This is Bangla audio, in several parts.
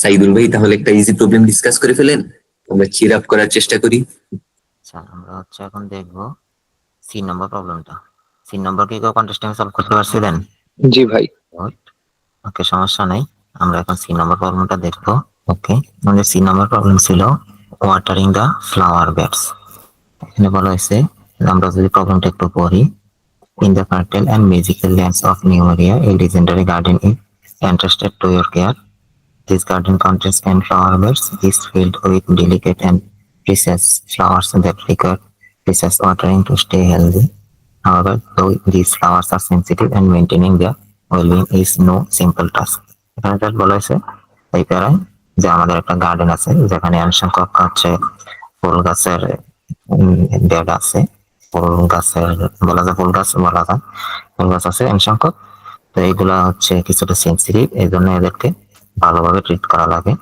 সাইদুল ভাই তাহলে একটা ইজি প্রবলেম ডিসকাস করে ফেলেন। আমরা চির আপ করার চেষ্টা করি। আচ্ছা আমরা হচ্ছে এখন দেখব সি নম্বর প্রবলেমটা সি নম্বর কি কেউ কন্টেস্টে সলভ করতে পারছিলেন? জি ভাই। ওকে সমস্যা নাই। আমরা এখন সি নম্বর প্রবলেমটা দেখব। ওকে আমাদের সি নম্বর প্রবলেম ছিল ওয়াটারিং দ্য ফ্লাওয়ার বেডস এখানে বলা হয়েছে আমরা যদি প্রবলেমটা একটু পড়ি in the fertile and magical lands of Numeria, a legendary garden is entrusted to your care. This garden contains ten flower beds, is filled with delicate and precious flowers that require precious watering to stay healthy. However, though these flowers are sensitive and maintaining their well-being is no simple task. এখানে just বলা হয়েছে এই প্যারায় যে আমাদের একটা গার্ডেন আছে যেখানে অনেক সংখ্যক হচ্ছে ফুল গাছের বেড আছে ফুল গাছের বলা যায় ফুল গাছ বলা যায় ফুল গাছ আছে অনেক তো এইগুলা হচ্ছে কিছুটা সেন্সিটিভ এই জন্য এদেরকে ভালোভাবে ট্রিট করা লাগে,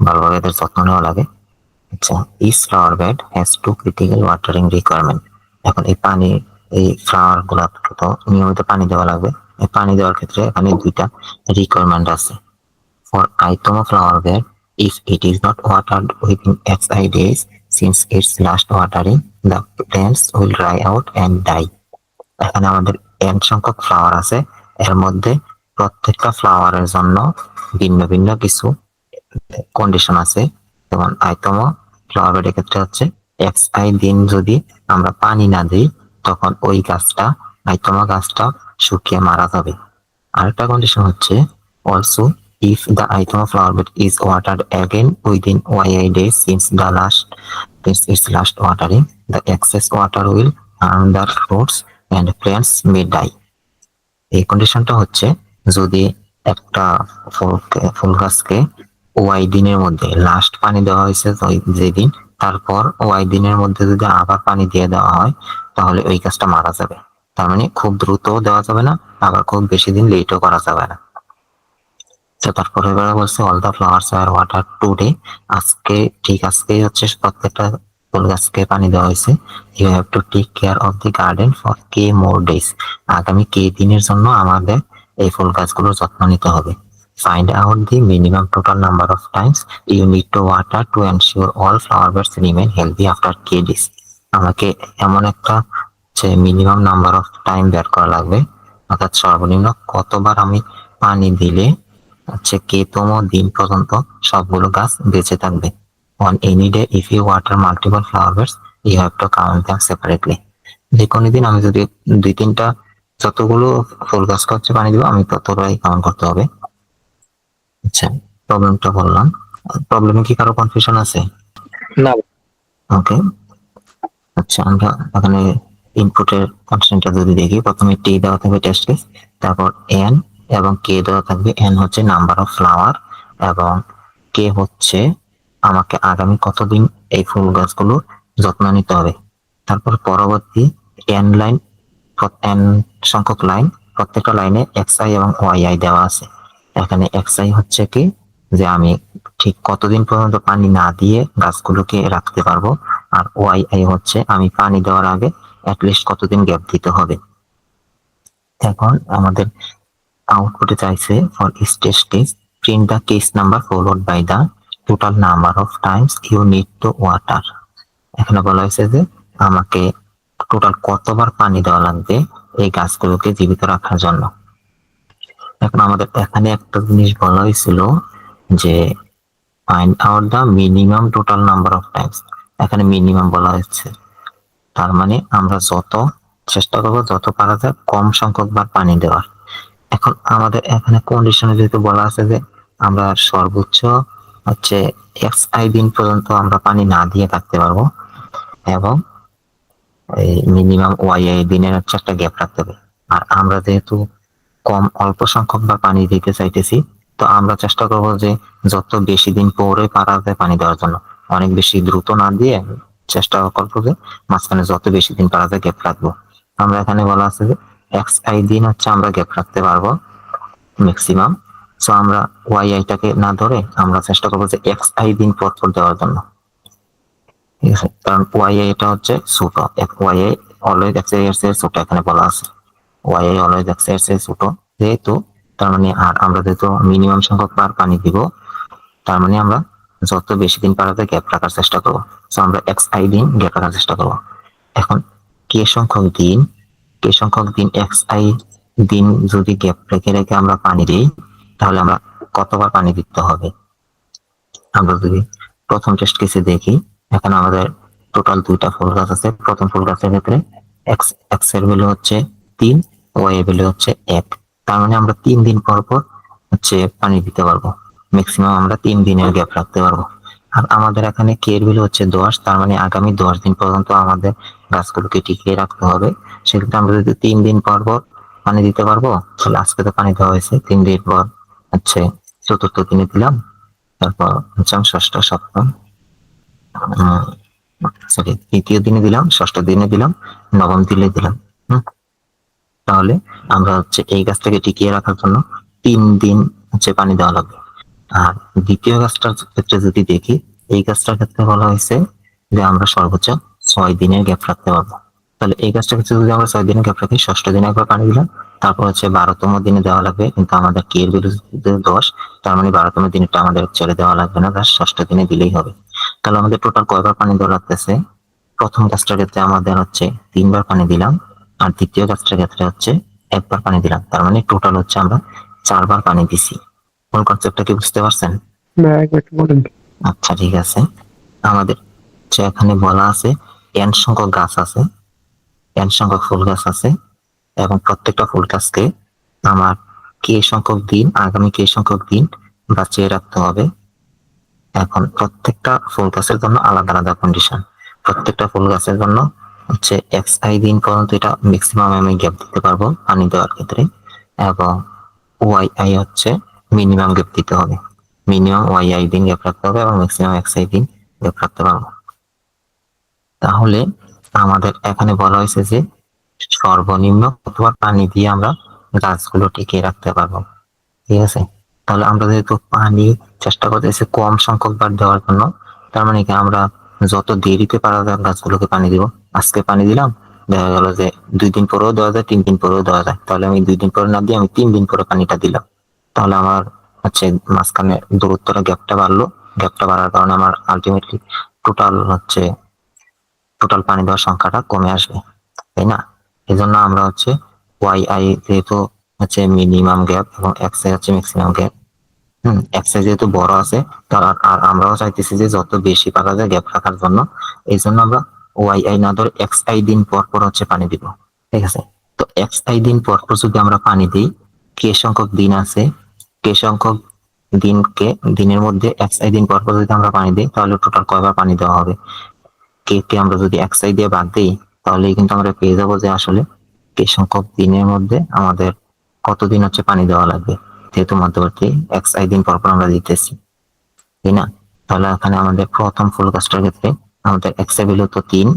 ভালোভাবে এদের যত্ন নেওয়া লাগে। আচ্ছা is flower bed has two critical watering requirement এখন এই পানি, এই ফ্লাওয়ারগুলা তো নিয়মিত পানি দেওয়া লাগবে। এই পানি দেওয়ার ক্ষেত্রে এখানে দুইটা রিকোয়ারমেন্ট আছে। For item flower bed if it is not watered within xi days, since its last watering, the plants will dry out and die এখানে আমাদের এন সংখ্যক ফ্লাওয়ার আছে। এর মধ্যে প্রত্যেকটা ফ্লাওয়ারের জন্য ভিন্ন ভিন্ন কিছু কন্ডিশন আছে। যেমন আয়তম ফ্লাওয়ারের ক্ষেত্রে হচ্ছে এক্স আই দিন যদি আমরা পানি না দিই, তখন ওই গাছটা আইতম গাছটা শুকিয়ে মারা যাবে। আরেকটা কন্ডিশন হচ্ছে also if the item flower bed is water again within Y I day since the last since its last watering the excess water will harm the fruits and plants may die এই কন্ডিশনটা হচ্ছে, যদি একটা ফুলকে ফুল গাছকে ওয়াই দিনের মধ্যে লাস্ট পানি দেওয়া হয়েছে যেদিন, তারপর ওয়াই দিনের মধ্যে যদি আবার পানি দিয়ে দেওয়া হয়, তাহলে ওই গাছটা মারা যাবে। তার মানে খুব দ্রুত দেওয়া যাবে না, আবার খুব বেশি দিন লেটও করা যাবে না। তো তারপরে এবারে বলছে all the flowers are water today আজকে, ঠিক আজকেই হচ্ছে প্রত্যেকটা ফুল গাছকে পানি দেওয়া হয়েছে। You have to take care of the garden for K more days আগামী কে দিনের জন্য আমাদের এই ফুল গাছগুলোর যত্ন নিতে হবে। Find out the minimum total number of times you need to water to ensure all flower birds remain healthy after K days আমাকে এমন একটা যে মিনিমাম নাম্বার অফ টাইম বের করা লাগবে, অর্থাৎ সর্বনিম্ন কতবার আমি পানি দিলে হচ্ছে কেতম দিন পর্যন্ত সবগুলো গাছ বেঁচে থাকবে। On any day if you water multiple flower birds you have to count them separately যে কোনো দিন আমি যদি দুই তিনটা যতগুলো ফুল গাছকে হচ্ছে পানি দিব আমি ততটাই কাউন্ট করতে হবে। আচ্ছা প্রবলেমটা বললাম। প্রবলেমে কি কারও কনফিউশন আছে? না। ওকে আচ্ছা আমরা এখানে ইনপুটের কনস্ট্যান্টটা যদি দেখি প্রথমে টি দেওয়া থাকবে টেস্ট কেস তারপর এন এবং কে দেওয়া থাকবে। এন হচ্ছে নাম্বার অফ ফ্লাওয়ার এবং কে হচ্ছে আমাকে আগামী কতদিন এই ফুল গাছগুলো যত্ন নিতে হবে। তারপর পরবর্তী এন লাইন এন সংখ্যক লাইন প্রত্যেকটা লাইনে এক্স আই এবং ওয়াই আই দেওয়া আছে। এখানে এক্স আই হচ্ছে কি? যে আমি ঠিক কতদিন পর্যন্ত পানি না দিয়ে গাছগুলোকে রাখতে পারব, আর ওয়াই আই হচ্ছে আমি পানি দেওয়ার আগে অ্যাটলিস্ট কতদিন গ্যাপ দিতে হবে। এখন আমাদের আউটপুটে চাইছে for stage stage print the case number followed by the total number of times you need to water এখানে বলা হয়েছে যে আমাকে টোটাল কতবার পানি দেওয়া লাগবে এই গাছগুলোকে জীবিত রাখার জন্য? এখন আমাদের এখানে একটা জিনিস বলা হয়েছিল যে find out the minimum total number of times এখানে মিনিমাম বলা হয়েছে। তার মানে আমরা যত চেষ্টা করব, যত পারা যায় কম সংখ্যক বার পানি দেওয়ার। এখন আমাদের এখানে কন্ডিশনে যেহেতু বলা আছে যে, আমরা সর্বোচ্চ হচ্ছে এক্স আই দিন পর্যন্ত আমরা পানি না দিয়ে থাকতে পারব, এবং মিনিমাম ওয়াই দিনের হচ্ছে একটা গ্যাপ রাখতে হবে। আর আমরা যেহেতু কম অল্প সংখ্যক বা পানি দিতে চাইতেছি, তো আমরা চেষ্টা করব যে যত বেশি দিন পরে যায় পানি দেওয়ার জন্য। অনেক বেশি দ্রুত না দিয়ে চেষ্টা করব যে মাঝখানে যত বেশি দিন পারা যায় গ্যাপ রাখব। আমরা এখানে বলা আছে যে এক্স আই দিন হচ্ছে আমরা গ্যাপ রাখতে পারব ম্যাক্সিমাম সো আমরা ওয়াই আইটাকে না ধরে আমরা চেষ্টা করব যে এক্স আই দিন পর পর দেওয়ার জন্য। কারণ ওয়াই এটা হচ্ছে অলওয়েজ এর এখানে বলা আছে। এর ছোট। যেহেতু, তার মানে আর মিনিমাম সংখ্যক বার পানি দিব, তার মানে আমরা যত বেশি দিন গ্যাপ রাখার চেষ্টা করব। আমরা এক্স আই দিন গ্যাপ রাখার চেষ্টা করব। এখন কে সংখ্যক দিন কে সংখ্যক দিন এক্স আই দিন যদি গ্যাপ রেখে রেখে আমরা পানি দিই, তাহলে আমরা কতবার পানি দিতে হবে? আমরা যদি প্রথম টেস্ট কেসে দেখি এখানে আমাদের টোটাল দুইটা ফুল গাছ আছে। প্রথম ফুল গাছের ক্ষেত্রে এক্স এক্সের ভ্যালু হচ্ছে তিন ওয়াই এর ভ্যালু হচ্ছে এক। তার মানে আমরা তিন দিন পর পর হচ্ছে পানি দিতে পারব। ম্যাক্সিমাম আমরা তিন দিনের গ্যাপ রাখতে পারব। আর আমাদের এখানে কে এর ভ্যালু হচ্ছে দশ, তার মানে আগামী দশ দিন পর্যন্ত আমাদের গাছগুলোকে টিকিয়ে রাখতে হবে। সেক্ষেত্রে আমরা যদি তিন দিন পর পর পানি দিতে পারব, তাহলে আজকে তো পানি দেওয়া হয়েছে, তিন দিন পর হচ্ছে চতুর্থ দিনে দিলাম। তারপর পঞ্চম ষষ্ঠ সপ্তম। সরি তৃতীয় দিনে দিলাম, ষষ্ঠ দিনে দিলাম, নবম দিনে দিলাম। তাহলে আমরা হচ্ছে এই গাছটাকে টিকিয়ে রাখার জন্য তিন দিন হচ্ছে পানি দেওয়া লাগবে। আর দ্বিতীয় গাছটার ক্ষেত্রে যদি দেখি, এই গাছটার ক্ষেত্রে বলা হয়েছে যে আমরা সর্বোচ্চ ছয় দিনের গ্যাপ রাখতে পারব। তাহলে এই গাছটার ক্ষেত্রে যদি আমরা ছয় দিনের গ্যাপ রাখি, ষষ্ঠ দিনে একবার পানি দিলাম, তারপর হচ্ছে বারোতম দিনে দেওয়া লাগবে, কিন্তু আমাদের কে এর বিরুদ্ধে দশ তার মানে বারোতম দিনটা আমাদের চলে দেওয়া লাগবে না তার ষষ্ঠ দিনে দিলেই হবে। তাহলে আমাদের টোটাল কয়বার পানি দেওয়া লাগতেছে? প্রথম গাছটার ক্ষেত্রে আমাদের হচ্ছে তিনবার পানি দিলাম আর দ্বিতীয় গাছটার ক্ষেত্রে হচ্ছে একবার পানি দিলাম। তার মানে টোটাল হচ্ছে আমরা চারবার পানি দিছি। কোন কনসেপ্টটা কি বুঝতে পারছেন? না একটু বলেন। আচ্ছা ঠিক আছে। আমাদের যে এখানে বলা আছে এন সংখ্যক গাছ আছে এন সংখ্যক ফুল গাছ আছে এবং প্রত্যেকটা ফুল গাছকে আমার কে সংখ্যক দিন আগামী কে সংখ্যক দিন বাঁচিয়ে রাখতে হবে। এখন প্রত্যেকটা ফুল গাছের জন্য আলাদা আলাদা কন্ডিশন প্রত্যেকটা ফুল গাছের জন্য হচ্ছে এক্স আই দিন পর্যন্ত এটা ম্যাক্সিমাম আমি গ্যাপ দিতে পারব পানি দেওয়ার ক্ষেত্রে এবং ওয়াই আই হচ্ছে মিনিমাম গ্যাপ দিতে হবে। মিনিমাম ওয়াই আই দিন গ্যাপ রাখতে হবে এবং ম্যাক্সিমাম এক্স আই দিন গ্যাপ রাখতে পারব। তাহলে আমাদের এখানে বলা হয়েছে যে সর্বনিম্ন অথবা পানি দিয়ে আমরা গাছগুলো টিকিয়ে রাখতে পারব। ঠিক আছে? তাহলে আমরা যেহেতু পানি চেষ্টা করতেছি কম সংখ্যক বার দেওয়ার জন্য, তার মানে কি আমরা যত দেরিতে পারা যায় গাছগুলোকে পানি দিব। আজকে পানি দিলাম, দেখা গেল যে দুই দিন পরেও দেওয়া যায়, তিন দিন পরেও দেওয়া যায়। তাহলে আমি দুই দিন পরে না দিয়ে আমি তিন দিন পরে পানিটা দিলাম। তাহলে আমার হচ্ছে মাঝখানে দূরত্বটা গ্যাপটা বাড়লো। গ্যাপটা বাড়ার কারণে আমার আলটিমেটলি টোটাল হচ্ছে টোটাল পানি দেওয়ার সংখ্যাটা কমে আসবে। তাই না? এই জন্য আমরা হচ্ছে ওয়াই আই যেহেতু হচ্ছে মিনিমাম গ্যাপ এবং এক্স আই হচ্ছে ম্যাক্সিমাম গ্যাপ হম এক্স আই যেহেতু বড় আছে তার আর আমরাও চাইতেছি যে যত বেশি পারা যায় গ্যাপ রাখার জন্য, এই জন্য আমরা ওয়াই আই না ধরে এক্স আই দিন পর পর হচ্ছে পানি দিব, ঠিক আছে? তো এক্স আই দিন পর পর যদি আমরা পানি দিই কে সংখ্যক দিন আছে কে সংখ্যক দিনকে, দিনের মধ্যে এক্স আই দিন পর পর যদি আমরা পানি দিই, তাহলে টোটাল কয়বার পানি দেওয়া হবে? কে কে আমরা যদি এক্স আই দিয়ে বাদ দিই তাহলে কিন্তু আমরা পেয়ে যাব যে আসলে কে সংখ্যক দিনের মধ্যে আমাদের কতদিন হচ্ছে পানি দেওয়া লাগবে? যেহেতু মধ্যবর্তী এক্স আই দিন পর পর আমরা দিতেছি। তাই না? তাহলে এখানে আমাদের প্রথম ফুল গাছটার ক্ষেত্রে আমাদের এক্স ভ্যালু তো তিন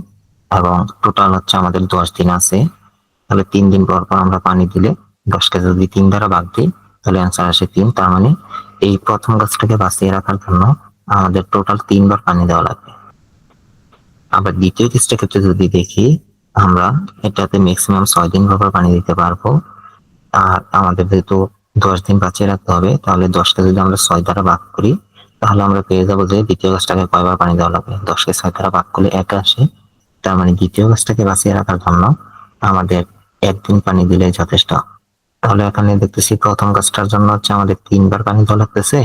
এবং টোটাল হচ্ছে আমাদের দশ দিন আছে। তাহলে তিন দিন পর পর আমরা পানি দিলে দশকে যদি তিন দ্বারা ভাগ দিই, তাহলে অ্যান্সার আসে তিন। তার মানে এই প্রথম গাছটাকে বাঁচিয়ে রাখার জন্য আমাদের টোটাল তিনবার পানি দেওয়া লাগবে। আবার দ্বিতীয় কেসটার ক্ষেত্রে যদি দেখি, আমরা এটাতে ম্যাক্সিমাম ছয় দিন পর পানি দিতে পারব। আর আমাদের যেহেতু দশ দিন বাঁচিয়ে রাখতে হবে, তাহলে দশকে যদি আমরা ছয় দ্বারা ভাগ করি, তাহলে আমরা পেয়ে যাব যে দ্বিতীয় গাছটাকে কয়বার পানি দেওয়া লাগবে? দশকে ছয় দ্বারা ভাগ করলে এক আসে। তার মানে দ্বিতীয় গাছটাকে বাঁচিয়ে রাখার জন্য আমাদের একদিন পানি দিলে যথেষ্ট। তাহলে এখানে দেখতেছি প্রথম গাছটার জন্য হচ্ছে আমাদের তিনবার পানি দেওয়া লাগতেছে,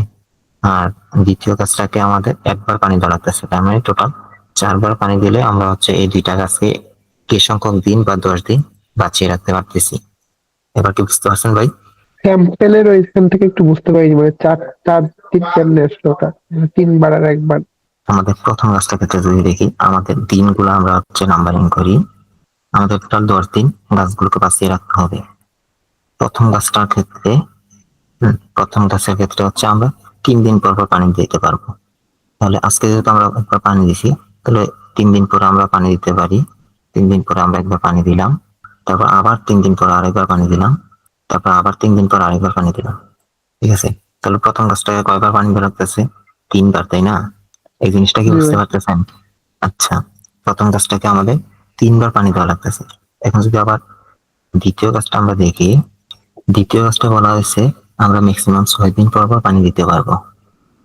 আর দ্বিতীয় গাছটাকে আমাদের একবার পানি দেওয়া লাগতেছে। তার মানে টোটাল চারবার পানি দিলে আমরা হচ্ছে এই দুইটা গাছকে কি সংখ্যক দিন বা দশ দিন বাঁচিয়ে রাখতে পারতেছি। এবার কি বুঝতে পারছেন ভাই? স্যাম্পেলের ওইখান থেকে একটু বুঝতে পারিনি মানে চার চার দিন কেমনে আসলো ওটা? মানে তিনবার আর একবার। আমাদের প্রথম গাছটার ক্ষেত্রে যদি দেখি আমাদের দিনগুলো আমরা হচ্ছে নাম্বারিং করি। আমাদের টোটাল দশ দিন গাছগুলোকে বাঁচিয়ে রাখতে হবে। প্রথম গাছটার ক্ষেত্রে প্রথম গাছের ক্ষেত্রে হচ্ছে আমরা তিন দিন পর পর পানি দিতে পারব। তাহলে আজকে যেহেতু আমরা একবার পানি দিছি তাহলে তিন দিন পরে আমরা পানি দিতে পারি। তিন দিন পরে আমরা একবার পানি দিলাম। তারপর আবার তিন দিন পর আরেকবার পানি দিলাম। তারপর আবার তিন দিন পর আরেকবার পানি দিলাম। ঠিক আছে? তাহলে প্রথম গাছটাকে কয়বার পানি দেওয়া লাগতেছে তিনবার তাই না? এই জিনিসটা কি বুঝতে পারতেছেন? আচ্ছা প্রথম গাছটাকে আমাদের তিনবার পানি দেওয়া লাগতেছে। এখন যদি আবার দ্বিতীয় গাছটা আমরা দেখি দ্বিতীয় গাছটা বলা হয়েছে আমরা ম্যাক্সিমাম ছয় দিন পর পর পানি দিতে পারব।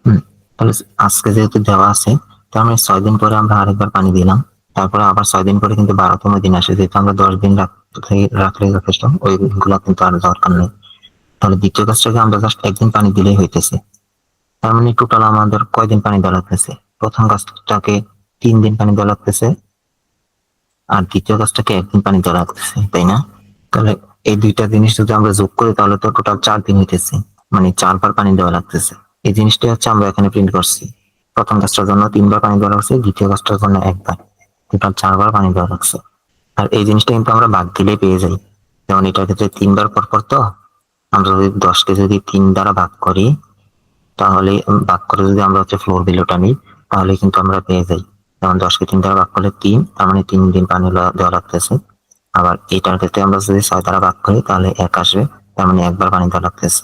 হুম তাহলে আজকে যেহেতু দেওয়া আছে তার মানে ছয় দিন পরে আমরা আরেকবার পানি দিলাম। তারপরে আবার ছয় দিন পরে কিন্তু বারোতম দিন আসে যেহেতু আমরা দশ দিন রাখলে রাখলে যথেষ্ট ওইগুলো কিন্তু আর দরকার নেই। তাহলে দ্বিতীয় গাছটাকে আমরা জাস্ট একদিন পানি দিলেই হইতেছে। তার মানে টোটাল আমাদের কয়দিন পানি দেওয়া লাগতেছে? প্রথম গাছটাকে তিন দিন পানি দেওয়া লাগতেছে, আর দ্বিতীয় গাছটাকে একদিন পানি দেওয়া লাগতেছে, তাই না? তাহলে এই দুইটা জিনিস যদি আমরা যোগ করি, তাহলে তো টোটাল চার দিন হইতেছে। মানে চারবার পানি দেওয়া লাগতেছে। এই জিনিসটাই হচ্ছে আমরা এখানে প্রিন্ট করছি। প্রথম গাছটার জন্য তিনবার পানি দেওয়া লাগছে, দ্বিতীয় গাছটার জন্য একবার। টোটাল চারবার পানি দেওয়া লাগছে। আর এই জিনিসটা কিন্তু আমরা ভাগ দিলেই পেয়ে যাই। যেমন এটার ক্ষেত্রে তিনবার পর তো আমরা যদি দশকে যদি তিন দ্বারা ভাগ করি, তাহলে ভাগ করে যদি আমরা হচ্ছে ফ্লোর বিলোটা নিই, তাহলে কিন্তু আমরা পেয়ে যাই। যেমন দশকে তিন দ্বারা ভাগ করলে তিন, তার মানে তিন দিন পানি দেওয়া লাগতেছে। আবার এটার ক্ষেত্রে আমরা যদি ছয় দ্বারা ভাগ করি, তাহলে এক আসবে, তার মানে একবার পানি দেওয়া লাগতেছে।